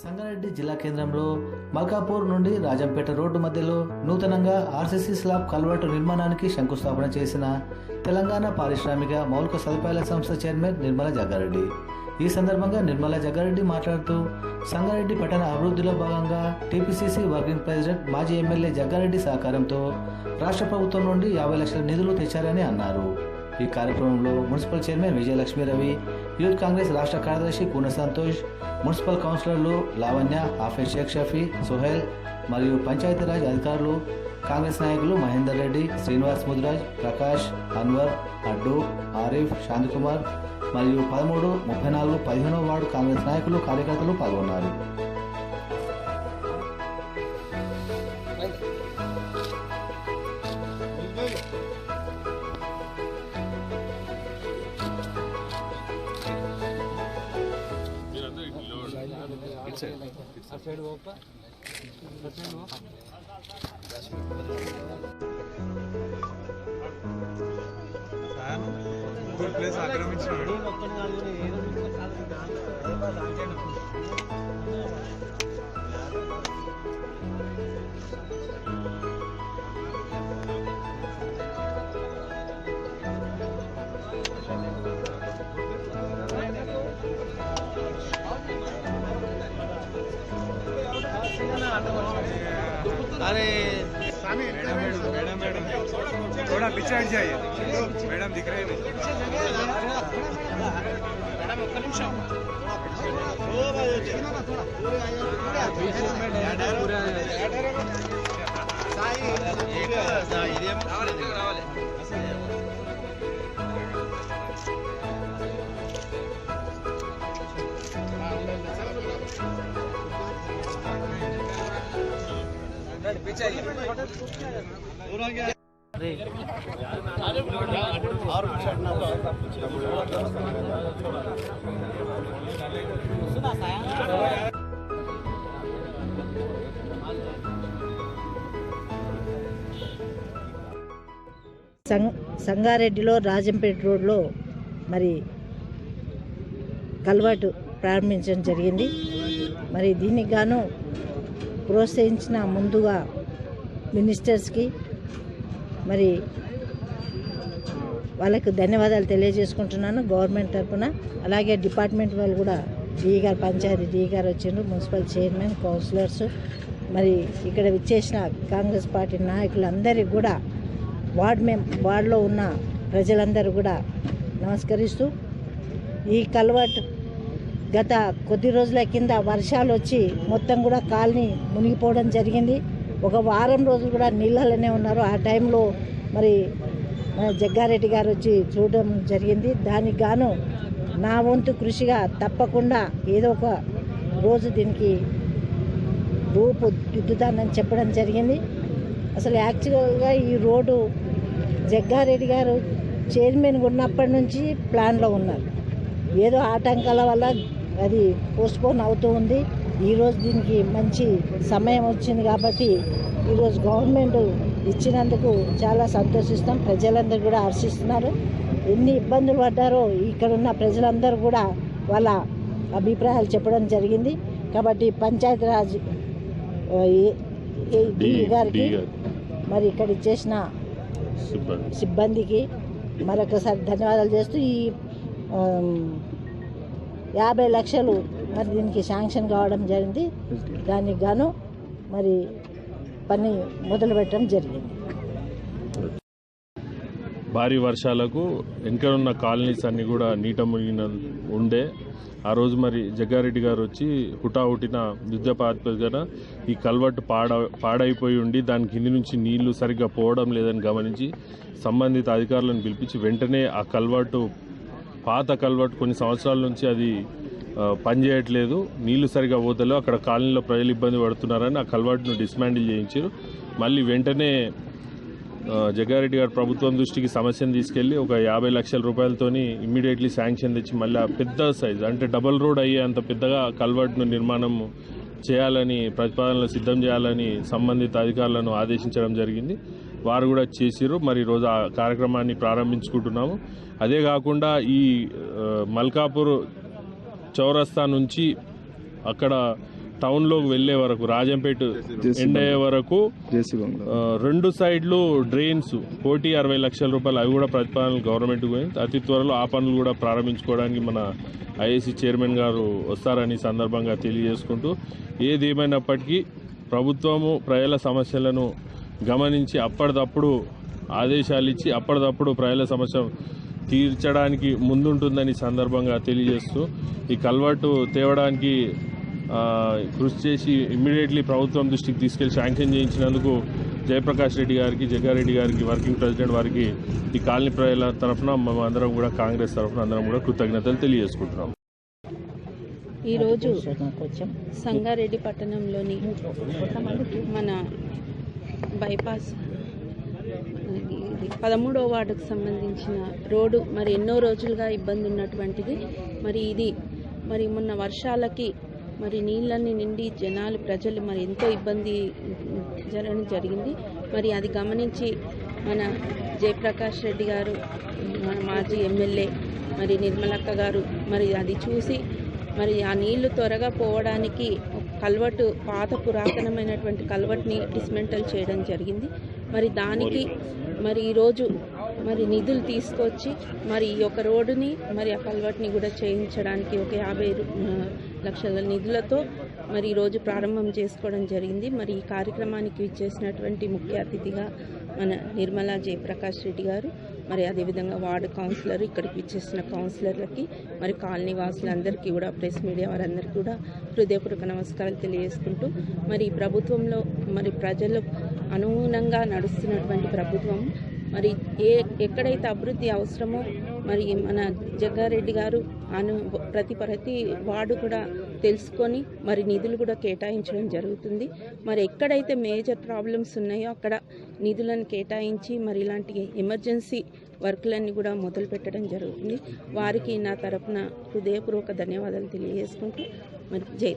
సంగారెడ్డి జిల్లా కేంద్రంలో మల్కాపూర్ నుండి రాజంపేట రోడ్డు మధ్యలో నూతనంగా ఆర్సీసీ స్లాబ్ కల్వర్టు నిర్మాణానికి శంకుస్థాపన చేసిన తెలంగాణ పారిశ్రామిక మౌలిక సదుపాయాల సంస్థ చైర్మన్ నిర్మలా జగ్గారెడ్డి. ఈ సందర్భంగా నిర్మలా జగ్గారెడ్డి మాట్లాడుతూ సంగారెడ్డి పట్టణ అభివృద్ధిలో భాగంగా టీపీసీసీ వర్కింగ్ ప్రెసిడెంట్ మాజీ ఎమ్మెల్యే జగ్గారెడ్డి సహకారంతో రాష్ట్ర ప్రభుత్వం నుండి యాభై లక్షల నిధులు తెచ్చారని అన్నారు. ఈ కార్యక్రమంలో municipal chairman Vijayalakshmi Ravi youth Congress రాష్ట్ర కార్యదర్శి పూర్ణ సంతోష్ మున్సిపల్ కౌన్సిలర్లు లావణ్య హాఫిజ్ షేక్ షఫీ సుహేల్ మరియు పంచాయతీరాజ్ అధికారులు కాంగ్రెస్ నాయకులు మహేందర్ రెడ్డి శ్రీనివాస్ ముదిరాజ్ ప్రకాష్ అన్వర్ అడ్డు ఆరిఫ్ శాంతికుమార్ మరియు పదమూడు ముప్పై నాలుగు పదిహేనో వార్డు కాంగ్రెస్ నాయకులు కార్యకర్తలు పాల్గొన్నారు. గూగుల్ ప్లేస్ ఆక్రమించినాడు अरे मैडम मैडम मैडम मैडम थोड़ा पीछे हट जाइए। मैडम दिख रहे नहीं। సంగారెడ్డిలో రాజంపేట రోడ్లో మరి కల్వర్టు ప్రారంభించడం జరిగింది. మరి దీనికి గాను ప్రోత్సహించిన ముందుగా మినిస్టర్స్కి మరి వాళ్ళకు ధన్యవాదాలు తెలియజేసుకుంటున్నాను గవర్నమెంట్ తరఫున. అలాగే డిపార్ట్మెంట్ వాళ్ళు కూడా డిఈ గారు పంచాయతీ డిఈ గారు వచ్చిండ్రు మున్సిపల్ చైర్మన్ కౌన్సిలర్స్. మరి ఇక్కడ విచ్చేసిన కాంగ్రెస్ పార్టీ నాయకులందరికీ కూడా వార్డ్ మేం వార్డులో ఉన్న ప్రజలందరూ కూడా నమస్కరిస్తూ ఈ కల్వర్ట్ గత కొద్ది రోజుల కింద వర్షాలు వచ్చి మొత్తం కూడా కాలనీ మునిగిపోవడం జరిగింది. ఒక వారం రోజులు కూడా నీళ్ళలోనే ఉన్నారు. ఆ టైంలో మరి మన జగ్గారెడ్డి గారు వచ్చి చూడడం జరిగింది. దానికి గాను నా వంతు కృషిగా తప్పకుండా ఏదో ఒక రోజు దీనికి రూపు దిద్దుతానని చెప్పడం జరిగింది. అసలు యాక్చువల్గా ఈ రోడ్డు జగ్గారెడ్డి గారు చైర్మన్గా ఉన్నప్పటి నుంచి ప్లాన్లో ఉన్నారు. ఏదో ఆటంకాల వల్ల అది పోస్ట్పోన్ అవుతూ ఉంది. ఈరోజు దీనికి మంచి సమయం వచ్చింది కాబట్టి ఈరోజు గవర్నమెంట్ ఇచ్చినందుకు చాలా సంతోషిస్తాం. ప్రజలందరూ కూడా హర్షిస్తున్నారు. ఎన్ని ఇబ్బందులు పడ్డారో ఇక్కడ ఉన్న ప్రజలందరూ కూడా వాళ్ళ అభిప్రాయాలు చెప్పడం జరిగింది. కాబట్టి పంచాయతీరాజ్ గారికి. మరి ఇక్కడ ఇచ్చేసిన సిబ్బంది. సిబ్బందికి మరొకసారి ధన్యవాదాలు చేస్తూ ఈ యాభై లక్షలు మరి దీనికి శాంక్షన్ కావడం జరిగింది. దానికి గాను మరి పని మొదలుపెట్టడం జరిగింది. భారీ వర్షాలకు వెనకనున్న కాలనీస్ అన్ని కూడా నీట మునిగిన ఉండే. ఆ రోజు మరి జగ్గారెడ్డి గారు వచ్చి హుటాహుటిన యుద్ధ ప్రాతిపదికన ఈ కల్వర్ట్ పాడ పాడైపోయి ఉండి దాని కింది నుంచి నీళ్ళు సరిగ్గా పోవడం లేదని గమనించి సంబంధిత అధికారులను పిలిపించి వెంటనే ఆ కల్వర్టు పాత కల్వర్ట్ కొన్ని సంవత్సరాల నుంచి అది పనిచేయట్లేదు. నీళ్ళు సరిగా పోతలేవు. అక్కడ కాలనీలో ప్రజలు ఇబ్బంది పడుతున్నారని ఆ కల్వర్ట్ను డిస్మాండిల్ చేయించారు. మళ్ళీ వెంటనే జగ్గారెడ్డి గారు ప్రభుత్వం దృష్టికి సమస్యను తీసుకెళ్ళి ఒక యాభై లక్షల రూపాయలతోని ఇమ్మీడియట్లీ శాంక్షన్ తెచ్చి మళ్ళీ ఆ పెద్ద సైజ్ అంటే డబల్ రోడ్ అయ్యే అంత పెద్దగా కల్వర్ట్ను నిర్మాణం చేయాలని ప్రతిపాదనలు సిద్ధం చేయాలని సంబంధిత అధికారులను ఆదేశించడం జరిగింది. వారు కూడా చేసిరు మరి ఈరోజు ఆ కార్యక్రమాన్ని ప్రారంభించుకుంటున్నాము. అదే కాకుండా ఈ మల్కాపూర్ చౌరస్తా నుంచి అక్కడ టౌన్లోకి వెళ్ళే వరకు రాజంపేట ఎండ్ అయ్యే వరకు రెండు సైడ్లు డ్రైన్స్ కోటి అరవై లక్షల రూపాయలు అవి కూడా ప్రతిపాదనలు గవర్నమెంట్ పోయింది. అతి త్వరలో ఆ పనులు కూడా ప్రారంభించుకోవడానికి మన ఐఏసీ చైర్మన్ గారు వస్తారని సందర్భంగా తెలియజేసుకుంటూ ఏది ఏమైనప్పటికీ ప్రభుత్వము ప్రజల సమస్యలను గమనించి అప్పటిదప్పుడు ఆదేశాలు ఇచ్చి అప్పటిదప్పుడు ప్రజల సమస్య తీర్చడానికి ముందుంటుందని సందర్భంగా తెలియజేస్తూ ఈ కల్వర్టు తేవడానికి ఆ, కృషి చేసి ఇమ్మీడియట్లీ ప్రభుత్వం దృష్టికి తీసుకెళ్ళి శాంక్షన్ చేయించినందుకు జయప్రకాష్ రెడ్డి గారికి జగ్గారెడ్డి గారికి వర్కింగ్ ప్రెసిడెంట్ వారికి ఈ కాలనీ ప్రజల తరఫున మేము అందరం కూడా కాంగ్రెస్ తరఫున అందరం కూడా కృతజ్ఞతలు తెలియజేసుకుంటున్నాం. ఈరోజు కొంచెం సంగారెడ్డి పట్టణంలోని మన బైపాస్ ఇది. పదమూడవ వార్డుకు సంబంధించిన రోడ్డు మరి ఎన్నో రోజులుగా ఇబ్బంది ఉన్నటువంటిది. మరి ఇది మరి మొన్న వర్షాలకి మరి నీళ్ళని నిండి జనాలు ప్రజలు మరి ఎంతో ఇబ్బంది జరగడం జరిగింది. మరి అది గమనించి మన జయప్రకాష్ రెడ్డి గారు మన మాజీ ఎమ్మెల్యే మరి నిర్మలక్క గారు మరి అది చూసి మరి ఆ నీళ్ళు త్వరగా పోవడానికి ఒక పాత పురాతనమైనటువంటి కల్వర్ట్ని డిస్మెంటల్ చేయడం జరిగింది. మరి దానికి మరి ఈరోజు మరి నిధులు తీసుకొచ్చి మరి ఈ యొక్క రోడ్డుని మరి ఆ కల్వర్ట్ని కూడా చేయించడానికి ఒక యాభై లక్షల నిధులతో మరి ఈరోజు ప్రారంభం చేసుకోవడం జరిగింది. మరి ఈ కార్యక్రమానికి ఇచ్చేసినటువంటి ముఖ్య అతిథిగా మన నిర్మలా జయప్రకాష్ రెడ్డి గారు. మరి అదేవిధంగా వార్డు కౌన్సిలర్ ఇక్కడికి ఇచ్చేసిన కౌన్సిలర్లకి మరి కాలనీ వాసులందరికీ కూడా ప్రెస్ మీడియా వారందరికీ కూడా హృదయపూర్వక నమస్కారాలు తెలియజేసుకుంటూ మరి ప్రభుత్వంలో మరి ప్రజలు అనుగుణంగా నడుస్తున్నటువంటి ప్రభుత్వం మరి ఏ ఎక్కడైతే అభివృద్ధి అవసరమో మరి మన జగ్గారెడ్డి గారు అను ప్రతి ప్రతి వార్డు కూడా తెలుసుకొని మరి నిధులు కూడా కేటాయించడం జరుగుతుంది. మరి ఎక్కడైతే మేజర్ ప్రాబ్లమ్స్ ఉన్నాయో అక్కడ నిధులను కేటాయించి మరి ఇలాంటి ఎమర్జెన్సీ వర్క్లన్నీ కూడా మొదలు పెట్టడం జరుగుతుంది. వారికి నా తరపున హృదయపూర్వక ధన్యవాదాలు తెలియజేసుకుంటూ మరి జై